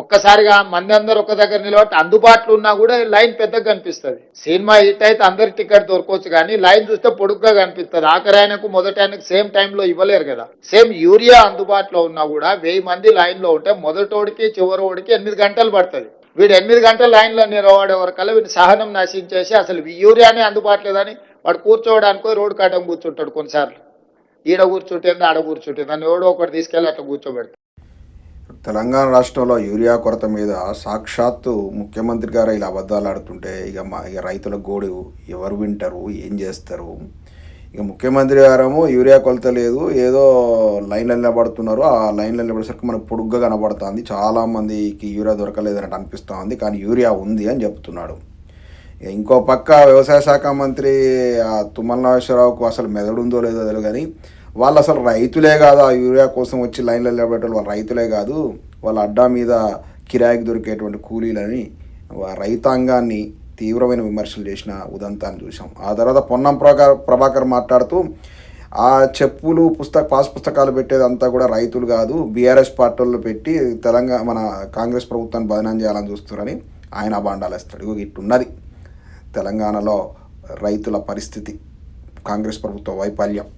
ఒక్కసారిగా మంది అందరు ఒక దగ్గర నిలబట్టి అందుబాటులో ఉన్నా కూడా లైన్ పెద్దగా కనిపిస్తుంది. సినిమా హిట్ అయితే అందరి టికెట్ దొరకవచ్చు కానీ లైన్ చూస్తే పొడుగ్గా కనిపిస్తుంది. ఆఖరి ఆయనకు మొదటి ఆయనకు సేమ్ టైంలో ఇవ్వలేరు కదా. సేమ్ యూరియా అందుబాటులో ఉన్నా కూడా వెయ్యి మంది లైన్లో ఉంటే మొదటోడికి చివరోడికి ఎనిమిది గంటలు పడుతుంది. వీడు ఎనిమిది గంటల లైన్లో నిలబడే వరకల్లా వీడి సహనం నశించేసి అసలు యూరియానే అందుబాటులో లేదని వాడు కూర్చోవడానికి రోడ్డు కాటం కూర్చుంటాడు కొన్నిసార్లు. ఈడ కూర్చుంటుంది ఆడ కూర్చుంటుంది అని ఎవడో ఒకటి తీసుకెళ్ళి అట్లా కూర్చోబెడతాడు. తెలంగాణ రాష్ట్రంలో యూరియా కొరత మీద సాక్షాత్తు ముఖ్యమంత్రి గారు ఇలా అబద్ధాలు ఆడుతుంటే ఇక మా ఇక రైతుల గోడు ఎవరు వింటారు ఏం చేస్తారు? ఇక ముఖ్యమంత్రి గారేమో యూరియా కొలత లేదు ఏదో లైన్లో నిలబడుతున్నారు ఆ లైన్లో నిలబడేసరికి మనకు పొడుగ్గా కనబడుతుంది. చాలామందికి యూరియా దొరకలేదన్నట్టు అనిపిస్తుంది కానీ యూరియా ఉంది అని చెప్తున్నాడు. ఇక ఇంకో పక్క వ్యవసాయ శాఖ మంత్రి ఆ తుమ్మల నాగేశ్వరరావుకు అసలు మెదడు ఉందో లేదో తెలియదు కానీ వాళ్ళు అసలు రైతులే కాదు ఆ యూరియా కోసం వచ్చి లైన్లో నిలబెట్టే వాళ్ళు రైతులే కాదు. వాళ్ళ అడ్డా మీద కిరాయికి దొరికేటువంటి కూలీలని రైతాంగాన్ని తీవ్రమైన విమర్శలు చేసిన ఉదంతాన్ని చూసాం ఆ తర్వాత పొన్నం ప్రభాకర్ ప్రభాకర్ మాట్లాడుతూ ఆ చెప్పులు పుస్తక పాస్ పుస్తకాలు పెట్టేదంతా కూడా రైతులు కాదు బీఆర్ఎస్ పార్టీల్లో పెట్టి తెలంగాణ మన కాంగ్రెస్ ప్రభుత్వాన్ని బదనాం చేయాలని చూస్తున్నారని ఆయన బాండాలు వేస్తాడు ఇగో ఇట్టున్నది తెలంగాణలో రైతుల పరిస్థితి కాంగ్రెస్ ప్రభుత్వ వైఫల్యం.